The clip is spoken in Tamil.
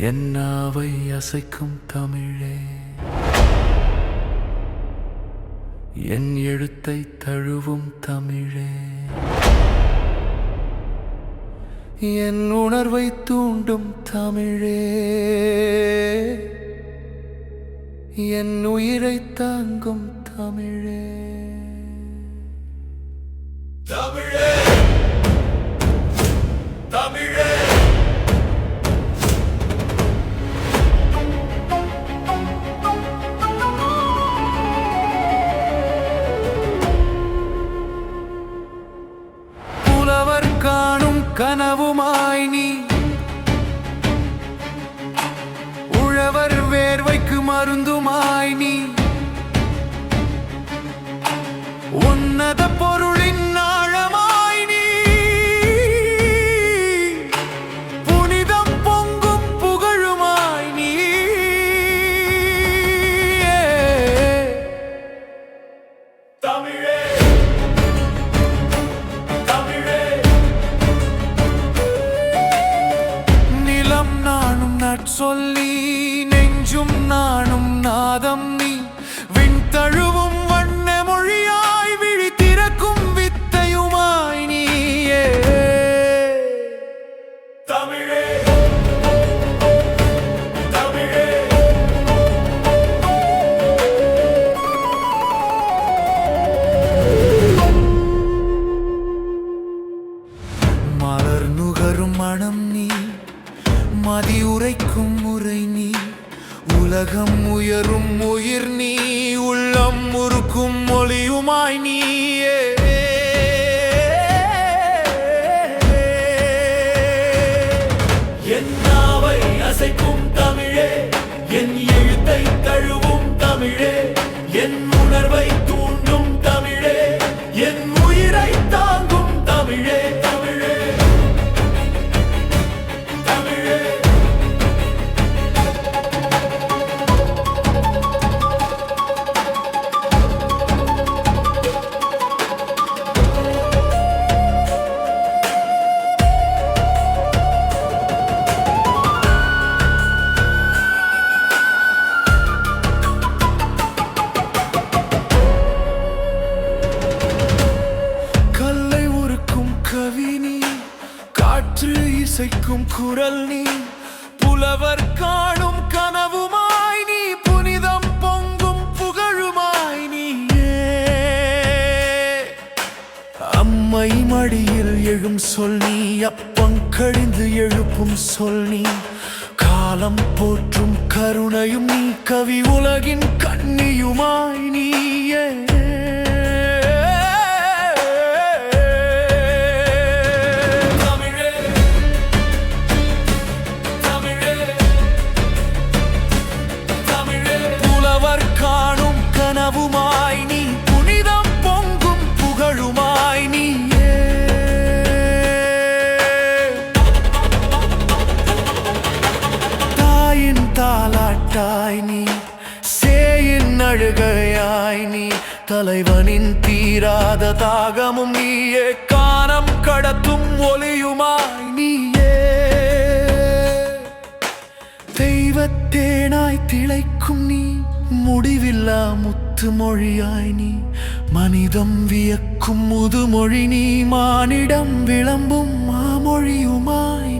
என்னாவை அசைக்கும் தமிழே. என் எழுத்தை தழுவும் தமிழே. என் உணர்வை தூண்டும் தமிழே. என் உயிரை தாங்கும் தமிழே. தமிழே! கனவுமாய் நீ. உழவர் வேர்வைக்கு மருந்துமாய் நீ. நற்சொல்லி நெஞ்சும் நானும் நாதம் நீ. விண் தழுவும் வண்ண மொழியாய் விழி திறக்கும் வித்தையுமாய் நீயே. தமிழே. மலர் நுகரும் மனம் நீ. மதி உரைக்கும் முறை நீ. உலகம் உயரும் உயிர் நீ. உள்ளம் முறுக்கும் மொழியுமாய் நீயே என் நாவை அசைக்கும் தமிழே. என் எழுத்தை தழுவும் தமிழே. என் உணர்வை தூண்டும் தமிழே. என் உயிரை தாங்கும் இசைக்கும் குரல் நீ புலவர் காணும் கனவுமாய் நீ புனிதம் பொங்கும் புகழுமாய் நீயே அம்மை மடியில் எழும் சொல் நீ அப்பம் கழிந்து எழுப்பும் சொல் நீ காலம் போற்றும் கருணையும் நீ கவி உலகின் கண்ணியுமாய் நீ. காணும் நீ புனிதம் பொங்கும் புகழுமாய் நீ தாயின் தாலாட்டாய் நீ சேயின் அழுகையாய் நீ தலைவனின் தீராத தாகமும் நீயே காணம் கடத்தும் ஒளியுமாய் நீயே தெய்வத்தேனாய் திளைக்கும் நீ முடிவில்லா முத்து மொழியாய் நீ மனிதம் வியக்கும் முதுமொழி நீ மானிடம் விளம்பும் மாமொழியுமாய்